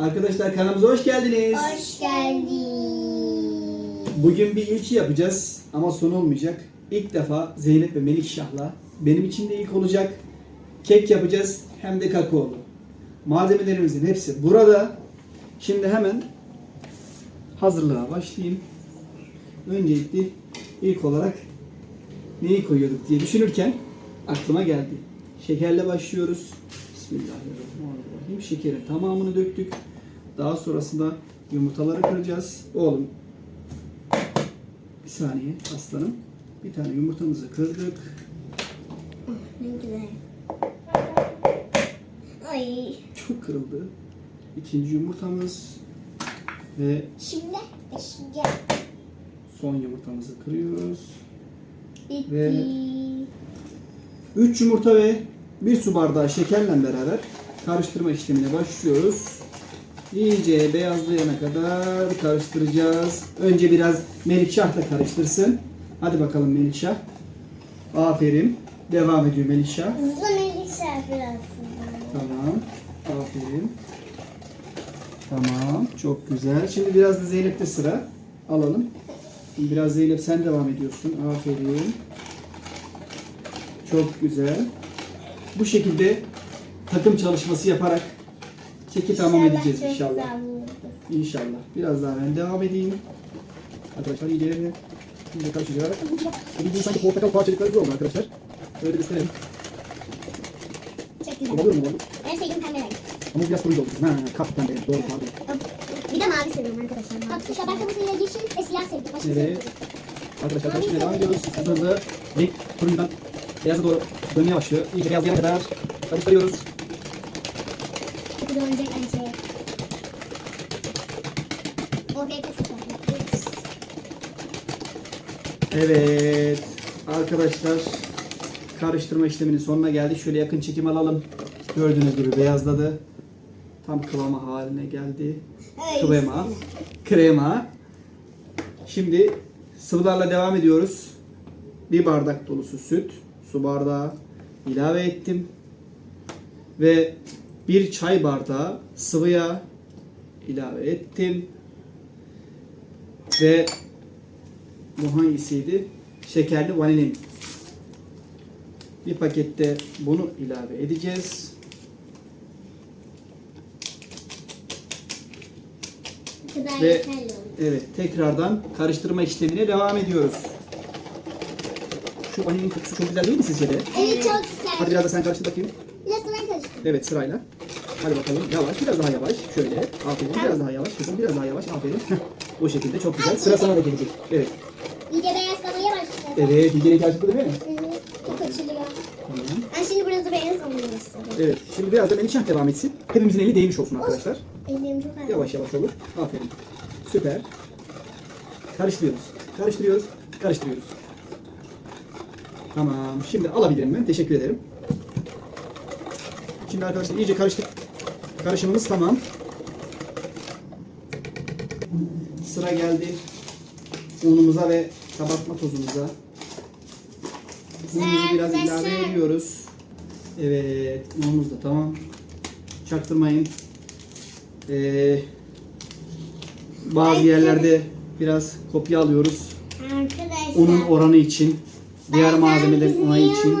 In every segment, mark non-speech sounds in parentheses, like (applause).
Arkadaşlar kanalımıza hoş geldiniz. Hoş geldin. Bugün bir ilki yapacağız ama son olmayacak. İlk defa Zeynep ve Melikşah'la benim için de ilk olacak. Kek yapacağız hem de kakaolu. Malzemelerimizin hepsi burada. Şimdi hemen hazırlığa başlayayım. Öncelikle ilk olarak neyi koyuyorduk diye düşünürken aklıma geldi. Şekerle başlıyoruz. Bismillahirrahmanirrahim. Şekerin tamamını döktük. Daha sonrasında yumurtaları kıracağız. Oğlum bir saniye aslanım. Bir tane yumurtamızı kırdık. Ne güzel. Ay. Çok kırıldı. İkinci yumurtamız ve Şimdi beşinci. son yumurtamızı kırıyoruz. Bitti. Ve- 3 yumurta ve 1 su bardağı şekerle beraber karıştırma işlemine başlıyoruz. İyice beyazlayana kadar karıştıracağız. Önce biraz Melikşah da karıştırsın. Hadi bakalım Melikşah. Aferin. Devam ediyor Melikşah. Hızlı melisa biraz. Tamam. Aferin. Tamam. Çok güzel. Şimdi biraz da Zeynep'te sıra. Alalım. Şimdi biraz Zeynep sen devam ediyorsun. Aferin. Çok güzel. Bu şekilde takım çalışması yaparak keki tamam edeceğiz inşallah. İnşallah. Biraz daha ben devam edeyim. Arkadaşlar iyice iyice karışacak. Bildiğin sanki portakal parçacıkları gibi oldu arkadaşlar. Böyle gösterelim. Çok güzel. Mi oğlum? En sevdiğim pembe renk. Ama biraz turuncu oldu. Ha, kaptan benim. Doğru pardon. Bir de mavi seviyorum arkadaşlar. Bak şu şabak kırmızıyla yeşil ve siyah sevdim. Başka Evet. Arkadaşlar karıştırmaya devam ediyoruz. Hızlı renk turuncudan beyaza doğru dönmeye başlıyor. İyice beyazlayana kadar karıştırıyoruz. Dönecek en şey. Evet. Arkadaşlar karıştırma işleminin sonuna geldik. Şöyle yakın çekim alalım. Gördüğünüz gibi beyazladı. Tam kıvama haline geldi. Krema. Krema. Şimdi sıvılarla devam ediyoruz. Bir bardak dolusu süt, su bardağı ilave ettim. Ve bir çay bardağı sıvı yağ ilave ettim. Ve bu hangisiydi? Şekerli vanilin. Bir pakette bunu ilave edeceğiz. Ve-. Evet, tekrardan karıştırma işlemine devam ediyoruz. Şu vanilin kokusu çok güzel değil mi sizce de? Evet çok Hadi güzel. biraz da sen karıştır bakayım. Biraz da ben karıştırdım. Evet sırayla. Hadi bakalım yavaş, biraz daha yavaş. Şöyle. Aferin. Biraz daha yavaş. Kızım biraz daha yavaş. Aferin. Bu şekilde çok güzel. Sıra sana da gelecek. Evet. İyice beyazlamaya başladı. Evet, ilgili karıştırdı değil mi? Evet, Çok açılıyor. Tamam. Ben şimdi biraz da beyaz olmaya başladı. Evet. Şimdi biraz da Melişah devam etsin. Hepimizin eli değmiş olsun arkadaşlar. Ellerim çok ağrıyor. Yavaş yavaş olur. Aferin. Süper. Karıştırıyoruz. Karıştırıyoruz. Karıştırıyoruz. Tamam. Şimdi alabilirim ben. Teşekkür ederim. Şimdi arkadaşlar iyice karıştık. Karışımımız tamam. Sıra geldi. Unumuza ve kabartma tozumuza. Unumuzu biraz ilave ediyoruz. Evet. Unumuz da tamam. Çaktırmayın. Ee, bazı yerlerde biraz kopya alıyoruz. Arkadaşlar. Unun oranı için, diğer malzemelerin neyi için.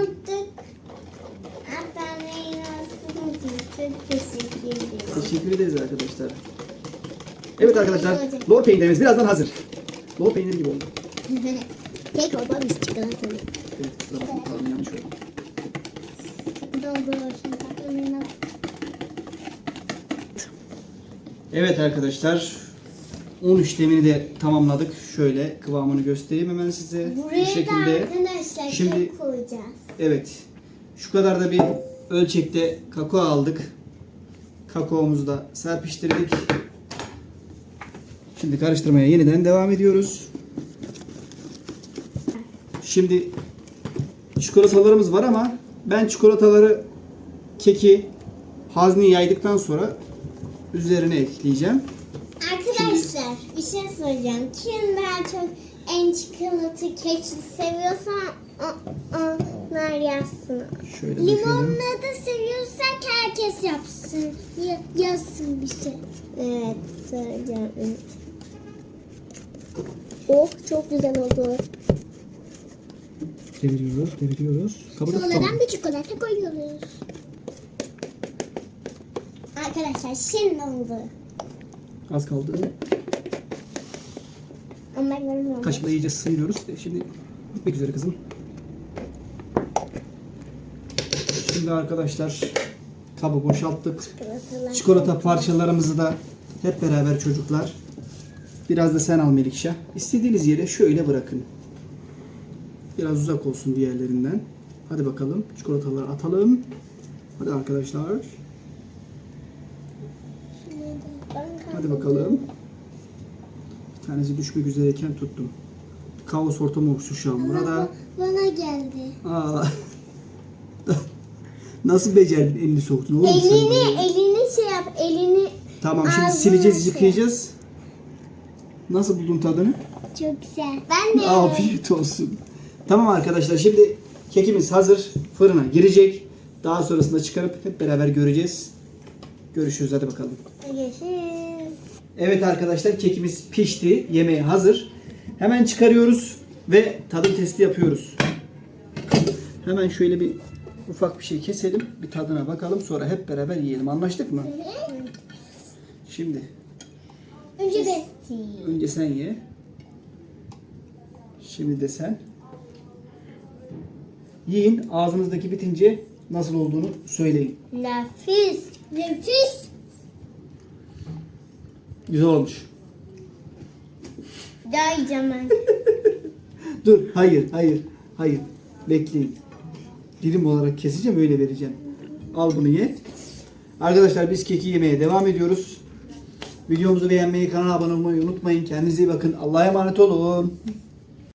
teşekkür ederiz arkadaşlar. Evet arkadaşlar, lor peynirimiz birazdan hazır. Lor peyniri gibi oldu. Kek olmamış çikolatalı. Evet, kusura bakmayın, pardon, yanlış oldu. Evet arkadaşlar, un işlemini de tamamladık. Şöyle kıvamını göstereyim hemen size. Buraya Bu şekilde. da arkadaşlar Şimdi- koyacağız. Evet. Şu kadar da bir ölçekte kakao aldık. Kakaomuzu da serpiştirdik. Şimdi karıştırmaya yeniden devam ediyoruz. Şimdi çikolatalarımız var ama ben çikolataları keki hazni yaydıktan sonra üzerine ekleyeceğim. Arkadaşlar bir şey soracağım. Kim daha çok en çikolata kek seviyorsa o, o, Nar yazsın. Şöyle. Limonla da seviyorsak herkes yapsın. Ya, yazsın bir şey. Evet, söyleyeceğim. Oh, çok güzel oldu. Deviriyoruz, deviriyoruz. Tutalım. Sonradan bir çikolata koyuyoruz. Arkadaşlar şimdi oldu. Az kaldı. Ama ben görmüyorum. Kaşıkla iyice sıyırıyoruz. E, Şimdi bitmek üzere kızım. Şimdi arkadaşlar kabı boşalttık. Çikolatalar. Çikolata parçalarımızı da hep beraber çocuklar. Biraz da sen al Melikşah. İstediğiniz yere şöyle bırakın. Biraz uzak olsun diğerlerinden. Hadi bakalım. Çikolataları atalım. Hadi arkadaşlar. Hadi bakalım. Tanesi düşmek üzereyken tuttum. Kaos ortamı oluştu şu an burada. Bana geldi. Aa. (laughs) Nasıl becerdin elini soktun oğlum sen Elini, buraya? elini şey yap, elini Tamam şimdi sileceğiz, şey. yıkayacağız. Nasıl buldun tadını? çok güzel. Ben de. (laughs) Afiyet olsun. Tamam arkadaşlar şimdi kekimiz hazır. Fırına girecek. Daha sonrasında çıkarıp hep beraber göreceğiz. Görüşürüz hadi bakalım. Görüşürüz. Evet arkadaşlar kekimiz pişti. Yemeğe hazır. Hemen çıkarıyoruz ve tadım testi yapıyoruz. Hemen şöyle bir ufak bir şey keselim. Bir tadına bakalım. Sonra hep beraber yiyelim. Anlaştık mı? Şimdi Önce de. önce sen ye. Şimdi de sen. Yiyin. Ağzınızdaki bitince nasıl olduğunu söyleyin. Nefis. Nefis. Güzel olmuş. Daha yiyeceğim ben. (laughs) Dur. Hayır, hayır, hayır. Bekleyin. Dilim olarak keseceğim öyle vereceğim. Al bunu ye. Arkadaşlar biz keki yemeye devam ediyoruz. Videomuzu beğenmeyi, kanala abone olmayı unutmayın. Kendinize iyi bakın. Allah'a emanet olun.